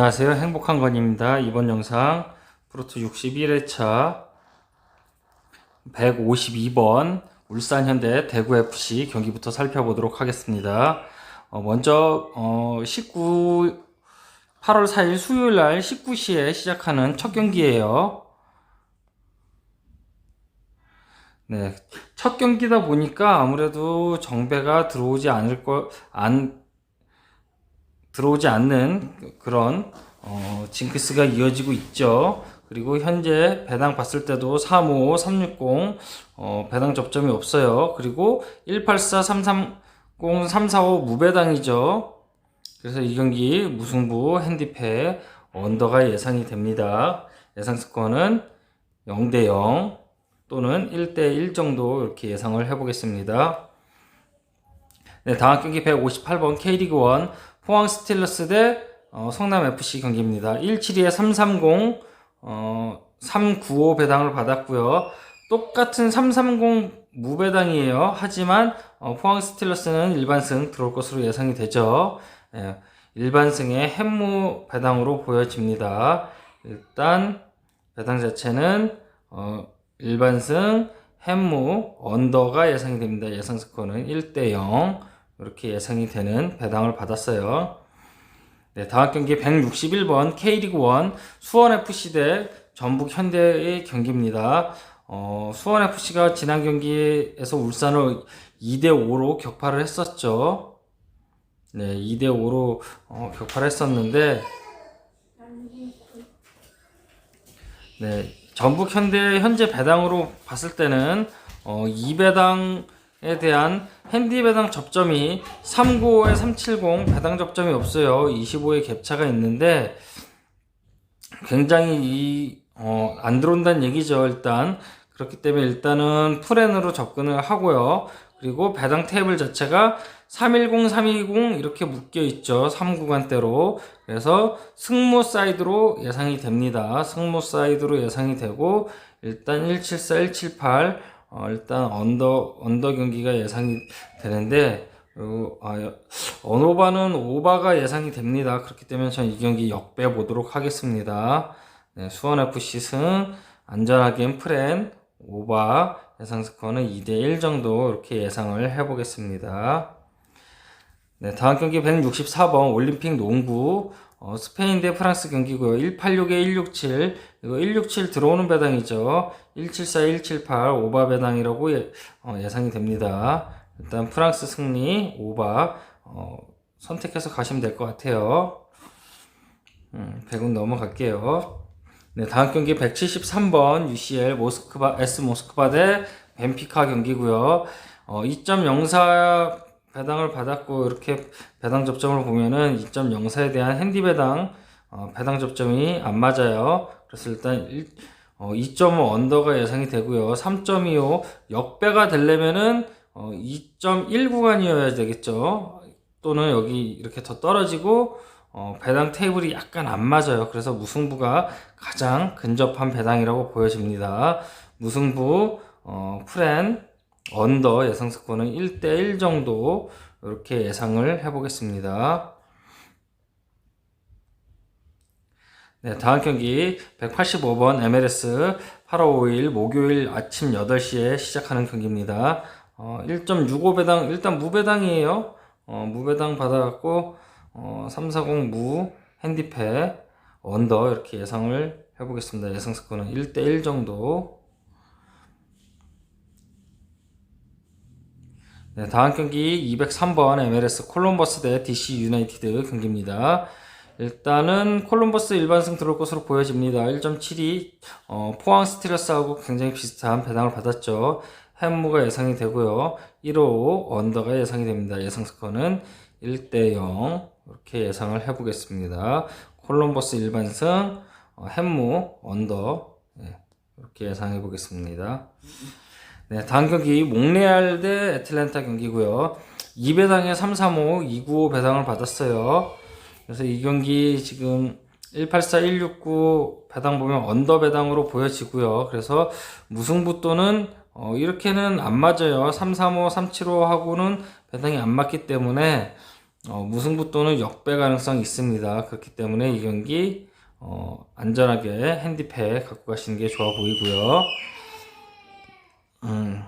안녕하세요. 행복한 건입니다. 이번 영상 프로토 61회차 152번 울산 현대 대구 FC 경기부터 살펴보도록 하겠습니다. 어, 먼저 어, 19 8월 4일 수요일 날 19시에 시작하는 첫 경기예요. 네. 첫 경기다 보니까 아무래도 정배가 들어오지 않을 거, 안, 들어오지 않는 그런, 어, 징크스가 이어지고 있죠. 그리고 현재 배당 봤을 때도 355, 360, 어, 배당 접점이 없어요. 그리고 184, 330, 345 무배당이죠. 그래서 이 경기 무승부 핸디패 언더가 예상이 됩니다. 예상 스코어는 0대 0 또는 1대 1 정도 이렇게 예상을 해보겠습니다. 네, 다음 경기 158번 K리그 1 포항 스틸러스 대 어, 성남 FC 경기입니다. 172에 330 어, 395 배당을 받았고요. 똑같은 330 무배당이에요. 하지만 어, 포항 스틸러스는 일반승 들어올 것으로 예상이 되죠. 예, 일반승의 햄무 배당으로 보여집니다. 일단 배당 자체는 어, 일반승 햄무 언더가 예상이 됩니다. 예상 스코어는 1대 0 이렇게 예상이 되는 배당을 받았어요. 네, 다음 경기 161번 K리그 1 수원FC 대 전북 현대의 경기입니다. 어, 수원FC가 지난 경기에서 울산을 2대 5로 격파를 했었죠. 네, 2대 5로 어, 격파를 했었는데 네, 전북 현대 현재 배당으로 봤을 때는 어, 2배당 에 대한 핸디 배당 접점이 395에 370 배당 접점이 없어요. 25의 갭차가 있는데 굉장히 이, 어, 안 들어온다는 얘기죠. 일단 그렇기 때문에 일단은 프렌으로 접근을 하고요. 그리고 배당 테이블 자체가 310, 320 이렇게 묶여 있죠. 3구간대로. 그래서 승무 사이드로 예상이 됩니다. 승무 사이드로 예상이 되고 일단 174, 178 어, 일단 언더 언더 경기가 예상이 되는데 그리고 아, 언오바는 오바가 예상이 됩니다. 그렇기 때문에 저는 이 경기 역배 보도록 하겠습니다. 네, 수원 FC 승 안전하게 프렌 오바 예상 스코어는 2대 1 정도 이렇게 예상을 해보겠습니다. 네, 다음 경기 164번 올림픽 농구 어, 스페인 대 프랑스 경기고요. 186에 167 이거 167 들어오는 배당이죠. 174, 178 오바 배당이라고 예, 어, 예상이 됩니다. 일단 프랑스 승리 오바 어, 선택해서 가시면 될 것 같아요. 음, 100은 넘어갈게요. 네, 다음 경기 173번 UCL 모스크바 S 모스크바 대 벤피카 경기고요. 어, 2.04 배당을 받았고 이렇게 배당 접점을 보면은 2.04에 대한 핸디 배당 어, 배당 접점이 안 맞아요. 그래서 일단 1, 어, 2.5 언더가 예상이 되고요. 3.25 역배가 되려면은 어, 2.1 구간이어야 되겠죠. 또는 여기 이렇게 더 떨어지고 어, 배당 테이블이 약간 안 맞아요. 그래서 무승부가 가장 근접한 배당이라고 보여집니다. 무승부 어, 프렌 언더 예상 스코어는 1대1 정도 이렇게 예상을 해보겠습니다. 네, 다음 경기 185번 MLS 8월 5일 목요일 아침 8시에 시작하는 경기입니다. 어, 1.65 배당, 일단 무배당이에요. 어, 무배당 받아갖고, 어, 340 무, 핸디패, 언더 이렇게 예상을 해보겠습니다. 예상 스코어는 1대1 정도. 네, 다음 경기 203번 MLS 콜럼버스 대 DC 유나이티드 경기입니다. 일단은 콜럼버스 일반승 들어올 것으로 보여집니다. 1.72 어, 포항 스티러스하고 굉장히 비슷한 배당을 받았죠. 햄무가 예상이 되고요. 1호 언더가 예상이 됩니다. 예상 스코어는 1대 0 이렇게 예상을 해보겠습니다. 콜럼버스 일반승 어, 햄무 언더 네, 이렇게 예상해 보겠습니다. 네, 다음 경기 몽레알 대 애틀랜타 경기고요. 2배당에 335, 295 배당을 받았어요. 그래서 이 경기 지금 184, 169 배당 보면 언더 배당으로 보여지고요. 그래서 무승부 또는 어, 이렇게는 안 맞아요. 335, 375 하고는 배당이 안 맞기 때문에 어, 무승부 또는 역배 가능성이 있습니다. 그렇기 때문에 이 경기 어, 안전하게 핸디패 갖고 가시는 게 좋아 보이고요. 음,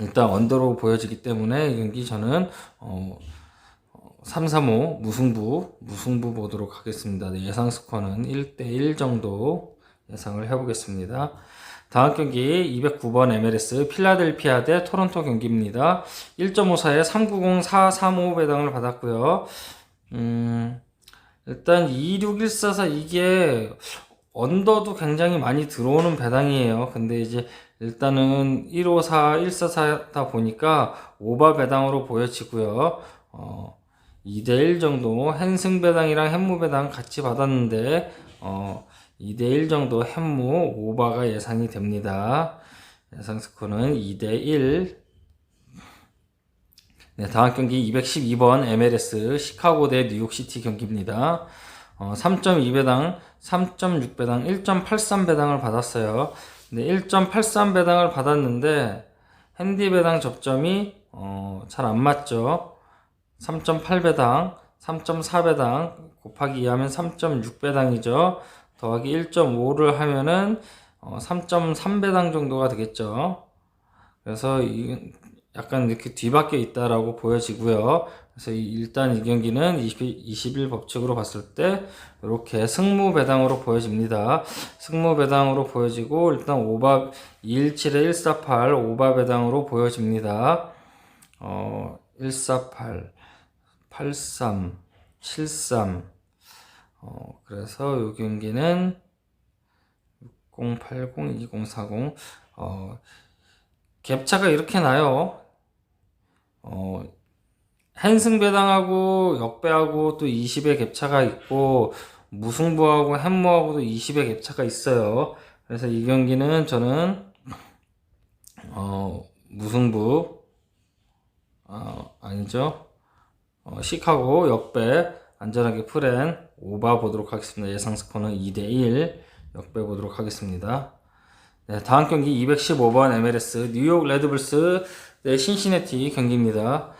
일단 언더로 보여지기 때문에 이 경기 저는 어, 335 무승부 무승부 보도록 하겠습니다. 네, 예상 스코어는 1대1 정도 예상을 해보겠습니다. 다음 경기 209번 MLS 필라델피아 대 토론토 경기입니다. 1.54에 390-435 배당을 받았고요. 음, 일단 26144 이게 언더도 굉장히 많이 들어오는 배당이에요. 근데 이제 일단은 154, 144다 보니까 오바 배당으로 보여지고요. 어, 2대1 정도 헨승 배당이랑 햄무 배당 같이 받았는데 어, 2대1 정도 햄무 오바가 예상이 됩니다. 예상 스코어는 2대1 네, 다음 경기 212번 MLS 시카고 대 뉴욕시티 경기입니다. 어, 3.2배당, 3.6배당, 1.83배당을 받았어요. 네, 1.83배당을 받았는데 핸디 배당 접점이 어, 잘 안 맞죠. 3.8배당, 3.4배당 곱하기 2하면 3.6배당이죠. 더하기 1.5를 하면은 어, 3.3배당 정도가 되겠죠. 그래서 이 약간 이렇게 뒤바뀌어 있다라고 보여지고요. 그래서 이- 일단 이 경기는 20, 21 법칙으로 봤을 때 이렇게 승무 배당으로 보여집니다. 승무 배당으로 보여지고 일단 오바 217에 148 오바 배당으로 보여집니다. 어, 148 83 73 어, 그래서 이 경기는 6080 2040 어, 갭차가 이렇게 나요. 어, 한승 배당하고 역배하고 또 20의 갭차가 있고 무승부하고 햄무하고도 20의 갭차가 있어요. 그래서 이 경기는 저는 어, 무승부 어, 아니죠. 어, 시카고 역배 안전하게 프렌 오바 보도록 하겠습니다. 예상 스코어는 2대1 역배 보도록 하겠습니다. 네, 다음 경기 215번 MLS 뉴욕 레드불스 대 신시내티 경기입니다.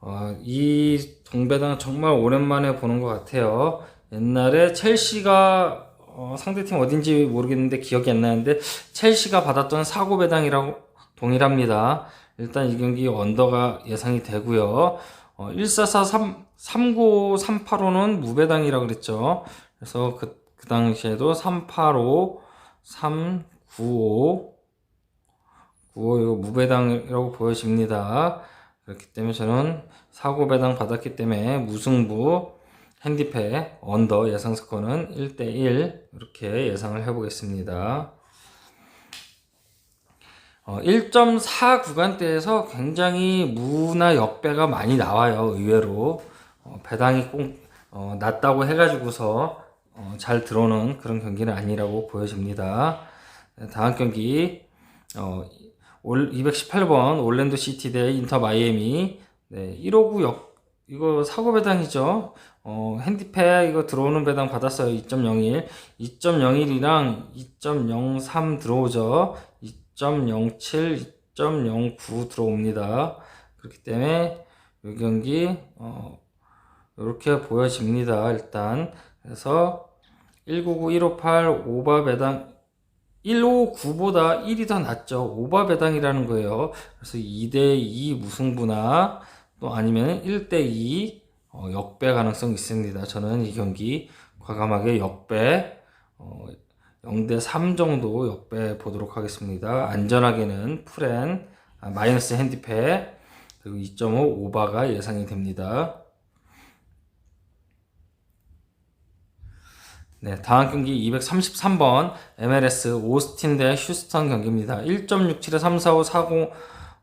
어, 이 동배당 정말 오랜만에 보는 것 같아요. 옛날에 첼시가 어, 상대팀 어딘지 모르겠는데 기억이 안 나는데 첼시가 받았던 사고 배당이라고 동일합니다. 일단 이 경기 언더가 예상이 되고요. 어, 1443 395 385는 무배당이라고 그랬죠. 그래서 그, 그 당시에도 385 395 95 이거 무배당이라고 보여집니다. 그렇기 때문에 저는 사고 배당 받았기 때문에 무승부 핸디패 언더 예상 스코어는 1대1 이렇게 예상을 해보겠습니다. 어, 1.4 구간대에서 굉장히 무나 역배가 많이 나와요. 의외로 어, 배당이 꼭 어, 낮다고 해가지고서 어, 잘 들어오는 그런 경기는 아니라고 보여집니다. 네, 다음 경기 어, 올 218번 올랜도 시티 대 인터 마이애미 네, 159역 이거 사고 배당이죠. 어, 핸디패 이거 들어오는 배당 받았어요. 2.01. 2.01이랑 2.03 들어오죠. 2.07, 2.09 들어옵니다. 그렇기 때문에 이 경기 어, 이렇게 보여집니다. 일단 그래서 199, 158 오바 배당 159보다 1이 더 낫죠. 오바 배당이라는 거예요. 그래서 2대2 무승부나 또 아니면 1대2 어, 역배 가능성이 있습니다. 저는 이 경기 과감하게 역배 어, 0대 3 정도 역배 보도록 하겠습니다. 안전하게는 풀엔 아, 마이너스 핸디패 그리고 2.5 오바가 예상이 됩니다. 네, 다음 경기 233번 MLS 오스틴 대 휴스턴 경기입니다. 1.67에 345 40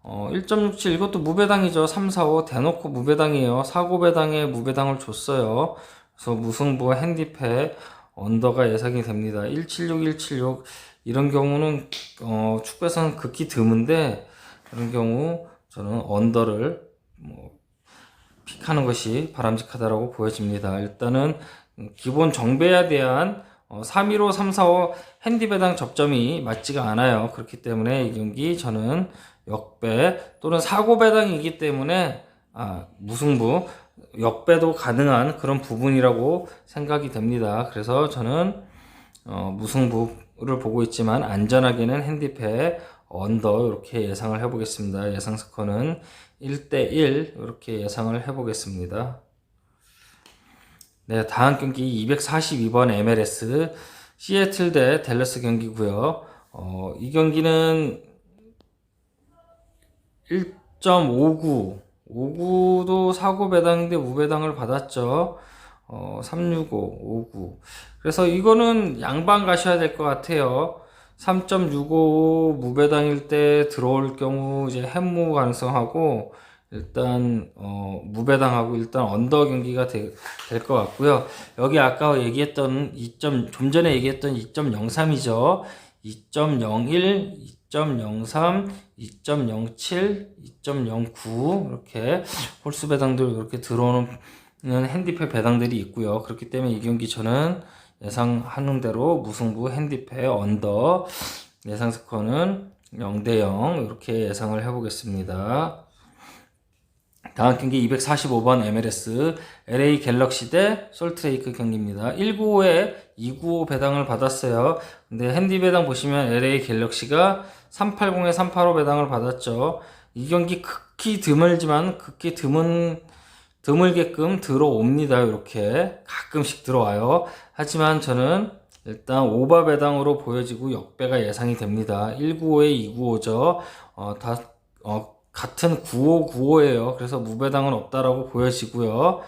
어, 1.67 이것도 무배당이죠. 345 대놓고 무배당이에요. 사고 배당에 무배당을 줬어요. 그래서 무승부 핸디패 언더가 예상이 됩니다. 176 176 이런 경우는 어, 축구에서는 극히 드문데 그런 경우 저는 언더를 뭐 픽하는 것이 바람직하다고 보여집니다. 일단은 기본 정배에 대한 어, 315, 345 핸디 배당 접점이 맞지가 않아요. 그렇기 때문에 이 경기 저는 역배 또는 사고 배당이기 때문에 아, 무승부 역배도 가능한 그런 부분이라고 생각이 됩니다. 그래서 저는 어, 무승부를 보고 있지만 안전하게는 핸디패 언더 이렇게 예상을 해보겠습니다. 예상 스코어는 1대1 이렇게 예상을 해보겠습니다. 네, 다음 경기 242번 MLS 시애틀 대 댈러스 경기고요. 어, 이 경기는 1.59 59도 사고 배당인데 우배당을 받았죠. 어, 365, 59. 그래서 이거는 양방 가셔야 될 것 같아요. 3.65 무배당일 때 들어올 경우 이제 햄무 가능성하고 일단 어, 무배당하고 일단 언더 경기가 될 것 같고요. 여기 아까 얘기했던 2점 좀 전에 얘기했던 2.03이죠. 2.01, 2.03, 2.07, 2.09 이렇게 홀수 배당들 이렇게 들어오는 핸디패 배당들이 있고요. 그렇기 때문에 이 경기 저는 예상하는 대로 무승부 핸디패 언더 예상 스코어는 0대 0 이렇게 예상을 해보겠습니다. 다음 경기 245번 MLS LA 갤럭시 대 솔트레이크 경기입니다. 195에 295 배당을 받았어요. 근데 핸디 배당 보시면 LA 갤럭시가 380에 385 배당을 받았죠. 이 경기 극히 드물지만 극히 드문 드물게끔 들어옵니다. 이렇게 가끔씩 들어와요. 하지만 저는 일단 오바 배당으로 보여지고 역배가 예상이 됩니다. 195에 295죠. 어, 다 어, 같은 9595예요. 그래서 무배당은 없다라고 보여지고요.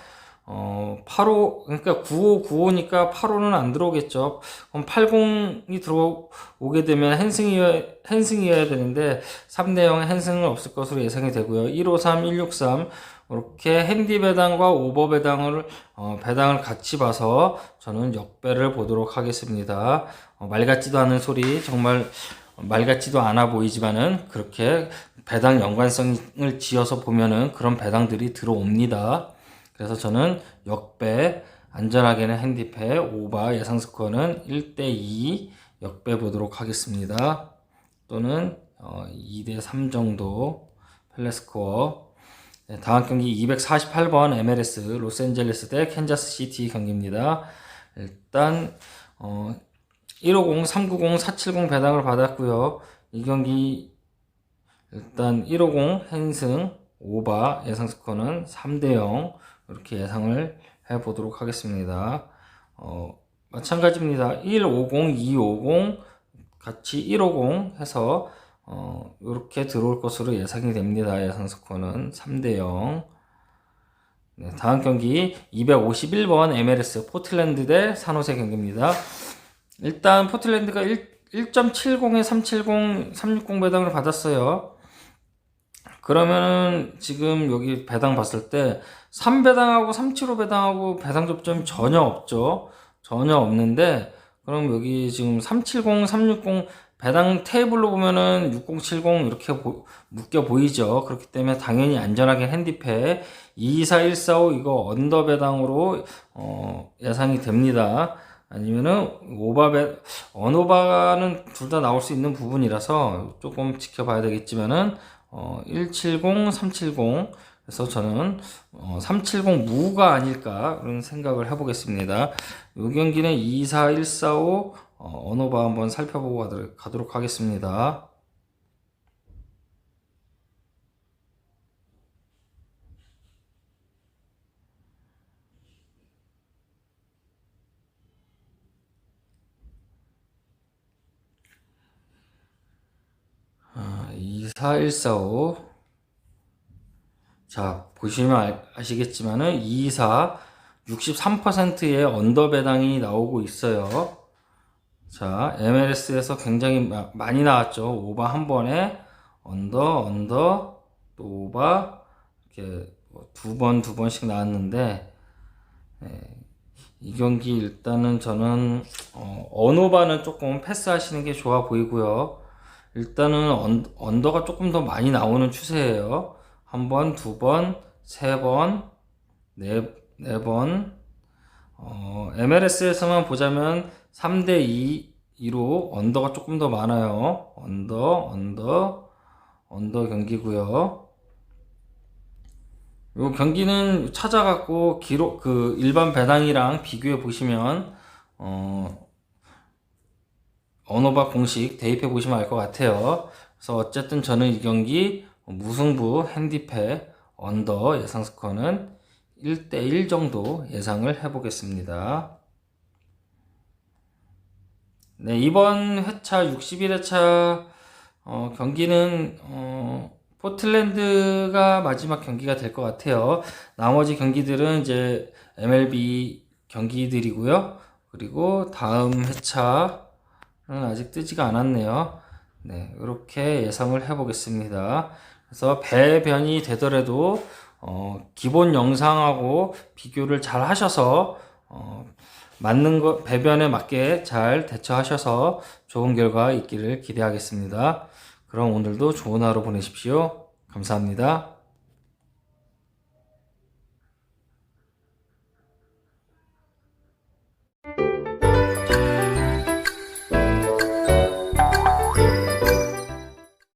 어, 85, 그러니까 9595니까 85는 안 들어오겠죠. 그럼 80이 들어오게 되면 핸승이어야, 핸승이어야 되는데, 3대0 핸승은 없을 것으로 예상이 되고요. 153, 163, 이렇게 핸디 배당과 오버 배당을, 어, 배당을 같이 봐서 저는 역배를 보도록 하겠습니다. 어, 말 같지도 않은 소리, 정말 말 같지도 않아 보이지만은 그렇게 배당 연관성을 지어서 보면은 그런 배당들이 들어옵니다. 그래서 저는 역배 안전하게는 핸디패 오바 예상 스코어는 1대2 역배 보도록 하겠습니다. 또는 어, 2대3 정도 펠레 스코어 네, 다음 경기 248번 MLS 로스앤젤레스 대 캔자스 시티 경기입니다. 일단 어, 150, 390, 470 배당을 받았고요. 이 경기 일단 150 핸승 오바 예상 스코어는 3대 0 이렇게 예상을 해 보도록 하겠습니다. 어, 마찬가지입니다. 150, 250 같이 150 해서 어, 이렇게 들어올 것으로 예상이 됩니다. 예상 스코어는 3대 0. 네, 다음 경기 251번 MLS 포틀랜드 대 산호세 경기입니다. 일단 포틀랜드가 1, 1.70에 370, 360 배당을 받았어요. 그러면은 지금 여기 배당 봤을 때 3배당하고 375 배당하고 배당 접점이 전혀 없죠. 전혀 없는데 그럼 여기 지금 370, 360 배당 테이블로 보면은 6070 이렇게 보, 묶여 보이죠. 그렇기 때문에 당연히 안전하게 핸디패 24145 이거 언더 배당으로 어, 예상이 됩니다. 아니면은 오바배 언오바는 둘 다 나올 수 있는 부분이라서 조금 지켜봐야 되겠지만은 어, 170, 370 그래서 저는 어, 370 무가 아닐까 그런 생각을 해보겠습니다. 이 경기는 24145 어, 언어바 한번 살펴보고 가도록 하겠습니다. 아, 24145 자, 보시면 아시겠지만은 24 63%의 언더 배당이 나오고 있어요. 자, MLS에서 굉장히 마, 많이 나왔죠. 오바 한 번에 언더, 언더, 또 오바 이렇게 뭐두 번, 두 번씩 나왔는데 네, 이 경기 일단은 저는 어, 언오바는 조금 패스하시는 게 좋아 보이고요. 일단은 언, 언더가 조금 더 많이 나오는 추세예요. 한 번, 두 번, 세 번, 네, 네 번. 어, MLS에서만 보자면 3대 2, 2로 언더가 조금 더 많아요. 언더, 언더, 언더 경기고요. 요 경기는 찾아갖고 기록 그 일반 배당이랑 비교해 보시면 어 언어바 공식 대입해 보시면 알 것 같아요. 그래서 어쨌든 저는 이 경기 무승부 핸디패 언더 예상 스코어는 1대1 정도 예상을 해보겠습니다. 네, 이번 회차 61회차 어, 경기는 어, 포틀랜드가 마지막 경기가 될 것 같아요. 나머지 경기들은 이제 MLB 경기들이고요. 그리고 다음 회차는 아직 뜨지가 않았네요. 네, 이렇게 예상을 해보겠습니다. 그래서 배변이 되더라도 어, 기본 영상하고 비교를 잘 하셔서 어, 맞는 거 배변에 맞게 잘 대처하셔서 좋은 결과 있기를 기대하겠습니다. 그럼 오늘도 좋은 하루 보내십시오. 감사합니다.